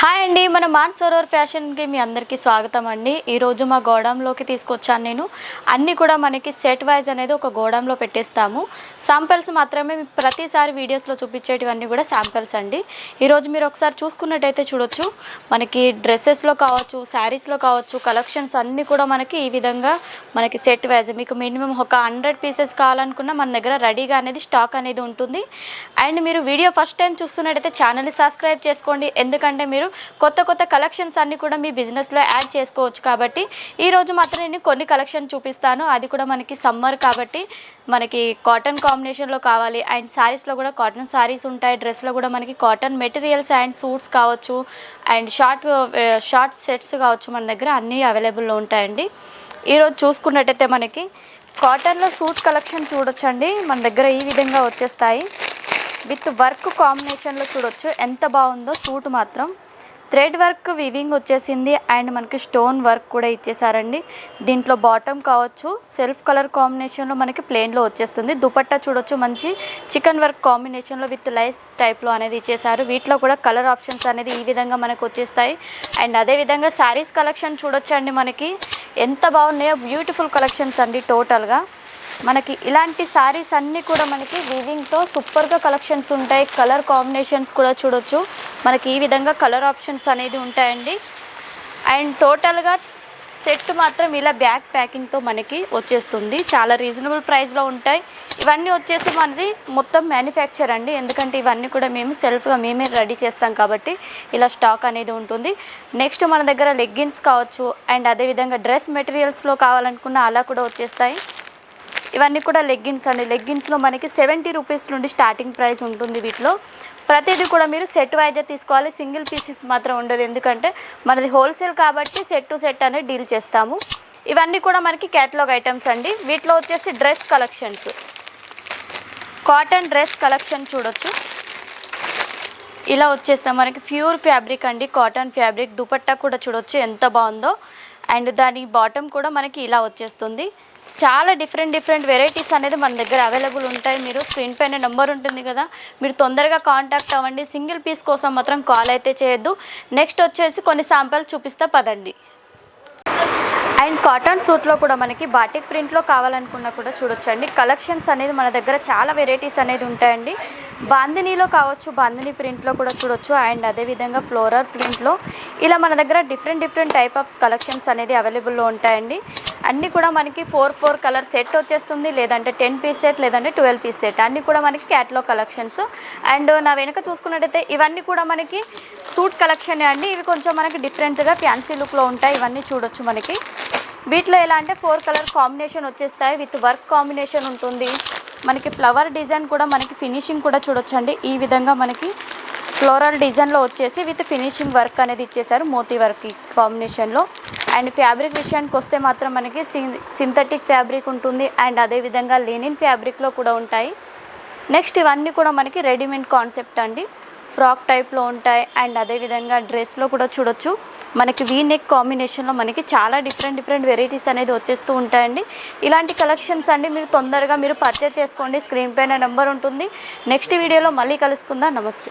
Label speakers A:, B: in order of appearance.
A: Hi అండి మన మాన్సరోవర్ ఫ్యాషన్కి మీ అందరికీ స్వాగతం అండి. ఈరోజు మా గోడంలోకి తీసుకొచ్చాను నేను. అన్నీ కూడా మనకి సెట్ వైజ్ అనేది ఒక గోడంలో పెట్టేస్తాము. శాంపిల్స్ మాత్రమే ప్రతిసారి వీడియోస్లో చూపించేటివన్నీ కూడా శాంపిల్స్ అండి. ఈరోజు మీరు ఒకసారి చూసుకున్నట్టయితే చూడొచ్చు. మనకి డ్రెస్సెస్లో కావచ్చు శారీస్లో కావచ్చు కలెక్షన్స్ అన్నీ కూడా మనకి ఈ విధంగా మనకి సెట్ వైజ్ మీకు మినిమం ఒక హండ్రెడ్ పీసెస్ కావాలనుకున్న మన దగ్గర రెడీగా అనేది స్టాక్ అనేది ఉంటుంది. అండ్ మీరు వీడియో ఫస్ట్ టైం చూస్తున్నట్టయితే ఛానల్ని సబ్స్క్రైబ్ చేసుకోండి. ఎందుకంటే మీరు కొత్త కొత్త కలెక్షన్స్ అన్నీ కూడా మీ బిజినెస్లో యాడ్ చేసుకోవచ్చు కాబట్టి ఈరోజు మాత్రం నేను కొన్ని కలెక్షన్ చూపిస్తాను. అది కూడా మనకి సమ్మర్ కాబట్టి మనకి కాటన్ కాంబినేషన్లో కావాలి. అండ్ శారీస్లో కూడా కాటన్ శారీస్ ఉంటాయి. డ్రెస్లో కూడా మనకి కాటన్ మెటీరియల్స్ అండ్ సూట్స్ కావచ్చు. అండ్ షార్ట్ షార్ట్ సెట్స్ కావచ్చు మన దగ్గర. అన్నీ అవైలబుల్లో ఉంటాయండి. ఈరోజు చూసుకున్నట్టయితే మనకి కాటన్లో సూట్ కలెక్షన్ చూడొచ్చండి. మన దగ్గర ఈ విధంగా వచ్చేస్తాయి. విత్ వర్క్ కాంబినేషన్లో చూడొచ్చు. ఎంత బాగుందో సూట్ మాత్రం. థ్రెడ్ వర్క్ వివింగ్ వచ్చేసింది అండ్ మనకి స్టోన్ వర్క్ కూడా ఇచ్చేసారండి. దీంట్లో బాటమ్ కావచ్చు సెల్ఫ్ కలర్ కాంబినేషన్లో మనకి ప్లెయిన్లో వచ్చేస్తుంది. దుపట్టా చూడొచ్చు మంచి చికెన్ వర్క్ కాంబినేషన్లో విత్ లైస్ టైప్లో అనేది ఇచ్చేసారు. వీటిలో కూడా కలర్ ఆప్షన్స్ అనేది ఈ విధంగా మనకు వచ్చేస్తాయి. అండ్ అదేవిధంగా శారీస్ కలెక్షన్ చూడొచ్చండి మనకి. ఎంత బాగున్నాయో బ్యూటిఫుల్ కలెక్షన్స్ అండి టోటల్గా. మనకి ఇలాంటి శారీస్ అన్నీ కూడా మనకి వీవింగ్తో సూపర్గా కలెక్షన్స్ ఉంటాయి. కలర్ కాంబినేషన్స్ కూడా చూడొచ్చు. మనకి ఈ విధంగా కలర్ ఆప్షన్స్ అనేది ఉంటాయండి. అండ్ టోటల్గా సెట్ మాత్రం ఇలా బ్యాక్ ప్యాకింగ్తో మనకి వచ్చేస్తుంది. చాలా రీజనబుల్ ప్రైస్లో ఉంటాయి. ఇవన్నీ వచ్చేసి మనది మొత్తం మ్యానుఫ్యాక్చర్ అండి. ఎందుకంటే ఇవన్నీ కూడా మేము సెల్ఫ్గా మేమే రెడీ చేస్తాం కాబట్టి ఇలా స్టాక్ అనేది ఉంటుంది. నెక్స్ట్ మన దగ్గర లెగ్గిన్స్ కావచ్చు అండ్ అదేవిధంగా డ్రెస్ మెటీరియల్స్లో కావాలనుకున్న అలా కూడా వచ్చేస్తాయి. ఇవన్నీ కూడా లెగ్గిన్స్ అండి. లెగ్గిన్స్లో మనకి సెవెంటీ రూపీస్ నుండి స్టార్టింగ్ ప్రైస్ ఉంటుంది వీటిలో. ప్రతిదీ కూడా మీరు సెట్ వైజే తీసుకోవాలి. సింగిల్ పీసెస్ మాత్రం ఉండదు. ఎందుకంటే మనది హోల్సేల్ కాబట్టి సెట్ టు సెట్ అనేది డీల్ చేస్తాము. ఇవన్నీ కూడా మనకి క్యాటలాగ్ ఐటమ్స్ అండి. వీటిలో వచ్చేసి dress collections. Cotton dress collection చూడొచ్చు. ఇలా వచ్చేస్తాం మనకి ప్యూర్ ఫ్యాబ్రిక్ అండి. Cotton fabric. దుపట్టా కూడా చూడొచ్చు ఎంత బాగుందో. అండ్ దాని బాటమ్ కూడా మనకి ఇలా వచ్చేస్తుంది. చాలా డిఫరెంట్ డిఫరెంట్ వెరైటీస్ అనేది మన దగ్గర అవైలబుల్ ఉంటాయి. మీరు స్క్రీన్ పైన నెంబర్ ఉంటుంది కదా మీరు తొందరగా కాంటాక్ట్ అవ్వండి. సింగిల్ పీస్ కోసం మాత్రం కాల్ అయితే చేయొద్దు. నెక్స్ట్ వచ్చేసి కొన్ని శాంపిల్ చూపిస్తా పదండి. అండ్ కాటన్ సూట్లో కూడా మనకి బాటిక్ ప్రింట్లో కావాలనుకున్నా కూడా చూడొచ్చండి. కలెక్షన్స్ అనేది మన దగ్గర చాలా వెరైటీస్ అనేది ఉంటాయండి. బాందినీలో కావచ్చు బాందిని ప్రింట్లో కూడా చూడొచ్చు. అండ్ అదేవిధంగా ఫ్లోరల్ ప్రింట్లో ఇలా మన దగ్గర different different type of collections అనేది అవైలబుల్లో ఉంటాయండి. అన్నీ కూడా మనకి ఫోర్ ఫోర్ కలర్ సెట్ వచ్చేస్తుంది. లేదంటే టెన్ పీస్ సెట్ లేదంటే ట్వెల్వ్ పీస్ సెట్. అన్నీ కూడా మనకి క్యాట్లాగ్ కలెక్షన్స్. అండ్ నా వెనుక చూసుకున్నట్టయితే ఇవన్నీ కూడా మనకి సూట్ కలెక్షన్ అండి. ఇవి కొంచెం మనకి డిఫరెంట్గా ఫ్యాన్సీ లుక్లో ఉంటాయి. ఇవన్నీ చూడొచ్చు మనకి. వీటిలో ఎలా అంటే ఫోర్ కలర్ కాంబినేషన్ వచ్చేస్తాయి. విత్ వర్క్ కాంబినేషన్ ఉంటుంది. మనకి ఫ్లవర్ డిజైన్ కూడా మనకి ఫినిషింగ్ కూడా చూడొచ్చండి. ఈ విధంగా మనకి ఫ్లోరల్ డిజైన్లో వచ్చేసి విత్ ఫినిషింగ్ వర్క్ అనేది ఇచ్చేసారు మోతీ వర్క్ కాంబినేషన్లో. అండ్ ఫ్యాబ్రిక్ విషయానికి వస్తే మాత్రం మనకి సింథటిక్ ఫ్యాబ్రిక్ ఉంటుంది అండ్ అదేవిధంగా లెనిన్ ఫ్యాబ్రిక్లో కూడా ఉంటాయి. నెక్స్ట్ ఇవన్నీ కూడా మనకి రెడీమేడ్ కాన్సెప్ట్ అండి. ఫ్రాక్ టైప్లో ఉంటాయి అండ్ అదేవిధంగా డ్రెస్లో కూడా చూడొచ్చు. మనకి వీ నెక్ కాంబినేషన్లో మనకి చాలా డిఫరెంట్ డిఫరెంట్ వెరైటీస్ అనేది వచ్చేస్తూ ఉంటాయండి. ఇలాంటి కలెక్షన్స్ అండి మీరు తొందరగా మీరు పర్చేస్ చేసుకోండి. స్క్రీన్ పైన నెంబర్ ఉంటుంది. నెక్స్ట్ వీడియోలో మళ్ళీ కలుసుకుందాం. నమస్తే.